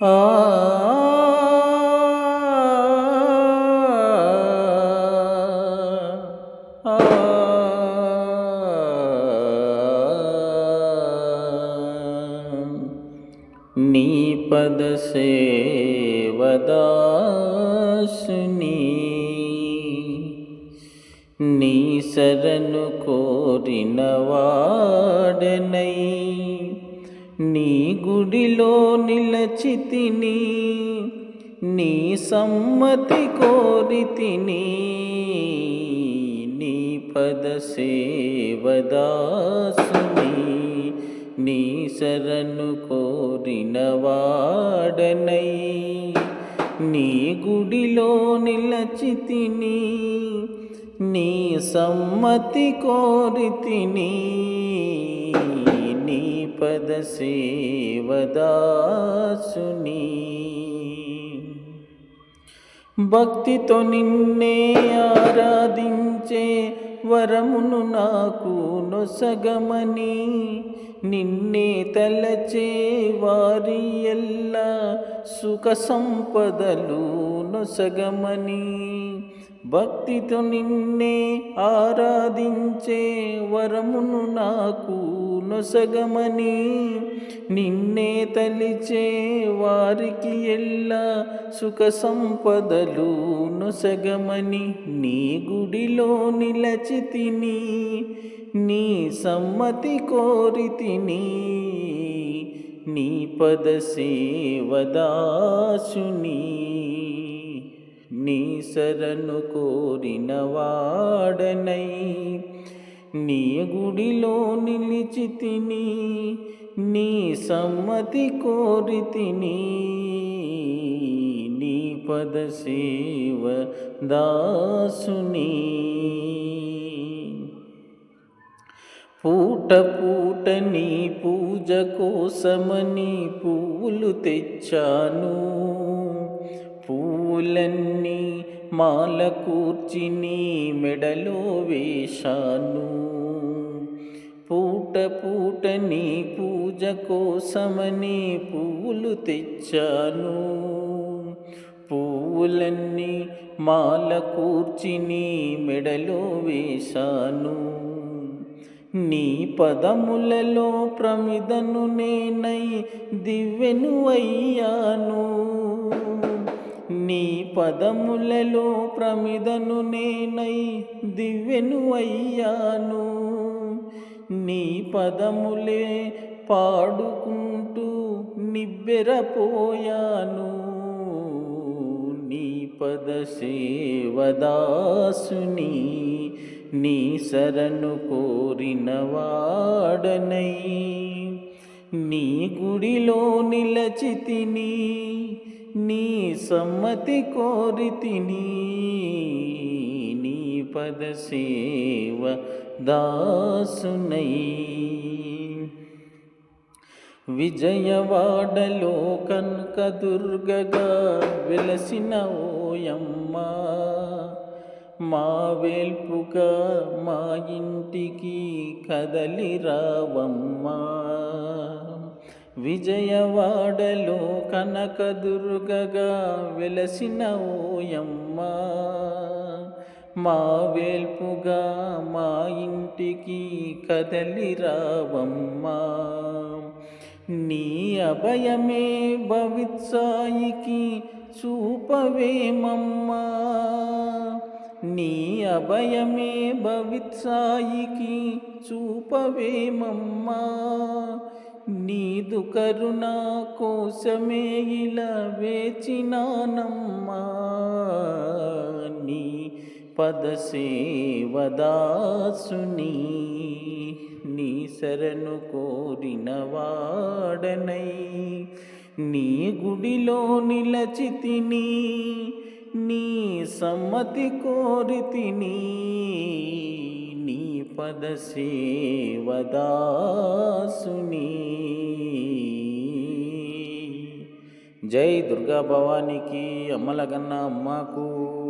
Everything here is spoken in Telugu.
ఆ ఆ నీ పద సేవదాసుని నీ శరణు కోరిన వాడనై నీ గుడిలో నిలచితిని నీ సమ్మతి కోరితిని నీ పద సేవదాసుని నీ శరణు కోరిన వాడనై నీ గుడిలో నిలచితిని నీ సమ్మతి కోరితిని నీ పద సేవదాసుని భక్తితో నిన్నే ఆరాధించే వరమును నాకు నొసగమని నిన్నే తలచే వారి ఎల్లా సుఖ సంపదలు నొసగమని. భక్తితో నిన్నే ఆరాధించే వరమును నాకు నొసగమని నిన్నే తలిచే వారికి ఎల్లా సుఖ సంపదలు నొసగమని నీ గుడిలో నిలచితిని నీ సమ్మతి కోరితిని నీ పద సేవదాసుని నీ శరణు కోరిన వాడనై నీ గుడిలో నిలిచితిని నీ సమ్మతి కోరితిని నీ పద దాసుని. పూట పూట నీ పూజ కోసమని పూలు తెచ్చాను. మాల కూర్చిని మెడలో వేశాను. పూట పూటని పూజ కోసమని పువ్వులు తెచ్చాను. పువ్వులన్నీ మాల కూర్చిని మెడలో వేశాను. నీ పదములలో ప్రమిదను నేనై దివ్వెను అయ్యాను. నీ పదములలో ప్రమిదను నేనై దివ్యను అయ్యాను. నీ పదములే పాడుకుంటూ నిబ్బెరపోయాను. నీ పదసేవదాసుని నీ శరణు కోరిన వాడనై. నీ గుడిలో నిలచితిని నీ సమ్మతి కోరితిని నీ పద సేవ దాసునై. విజయవాడలో కనక దుర్గగా వెలసిన ఓయమ్మా మా వేల్పుగా మా ఇంటికి కదలి రావమ్మా. విజయవాడలో కనకదుర్గగా వెలసిన ఓయమ్మ. మా వేల్పుగా మా ఇంటికి కదలి రావమ్మా. నీ అభయమే భవిత్సాయికి చూపవేమమ్మా. నీ అభయమే భవిత్సాయికి చూపవేమమ్మా. నీదు కరుణ కోసమే ఇలా వేచినానమ్మా. నీ పదసేవదాసుని నీ శరణు కోరిన వాడనై. నీ గుడిలో నిలచితిని నీ సమ్మతి కోరితిని. నీ జై దుర్గా భవానికి అమ్మలగన్న అమ్మకు.